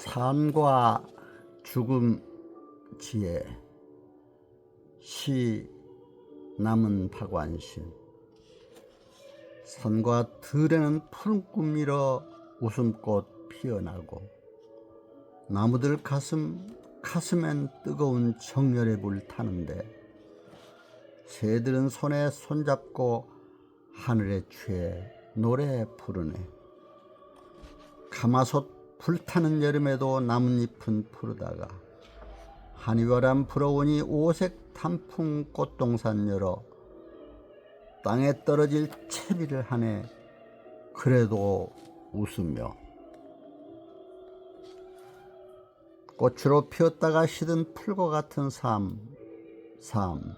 삶과 죽음 지혜 시 남은 박완신. 산과 들에는 푸른 꿈 밀어 웃음꽃 피어나고 나무들 가슴 가슴엔 뜨거운 정열의 불 타는데 새들은 손에 손잡고 하늘에 취해 노래 부르네. 가마솥 불타는 여름에도 나뭇잎은 푸르다가 한이와람 불어오니 오색 단풍 꽃동산 열어 땅에 떨어질 채비를 하네 그래도 웃으며 꽃으로 피었다가 시든 풀과 같은 삶, 삶.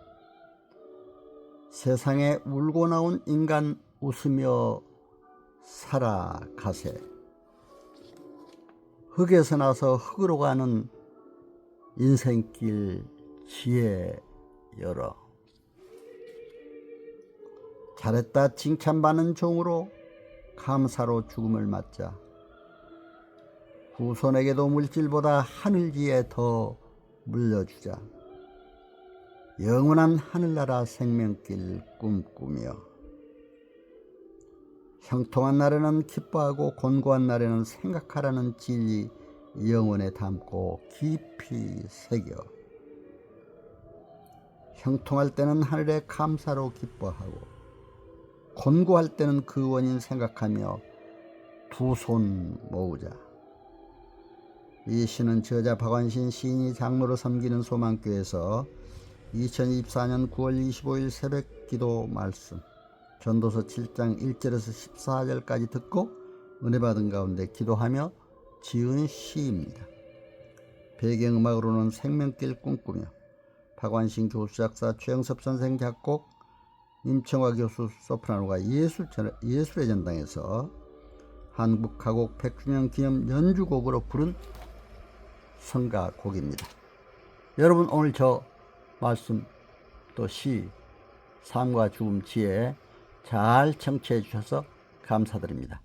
세상에 울고 나온 인간 웃으며 살아가세. 흙에서 나서 흙으로 가는 인생길 지혜 열어. 잘했다 칭찬받는 종으로 감사로 죽음을 맞자. 후손에게도 물질보다 하늘지에 더 물려주자. 영원한 하늘나라 생명길 꿈꾸며 형통한 날에는 기뻐하고 곤고한 날에는 생각하라는 진리 영혼에 담고 깊이 새겨 형통할 때는 하늘에 감사로 기뻐하고 곤고할 때는 그 원인 생각하며 두 손 모으자. 이 시는 저자 박완신 시인이 장로로 섬기는 소망교에서 2024년 9월 25일 새벽 기도 말씀 전도서 7장 1절에서 14절까지 듣고 은혜 받은 가운데 기도하며 지은 시입니다. 배경음악으로는 생명길 꿈꾸며 박완신 교수 작사 최영섭 선생 작곡 임청화 교수 소프라노가 예술, 예술의 전당에서 한국 가곡 100주년 기념 연주곡으로 부른 성가곡입니다. 여러분 오늘 저 말씀 또 시 삶과 죽음 지혜 잘 청취해 주셔서 감사드립니다.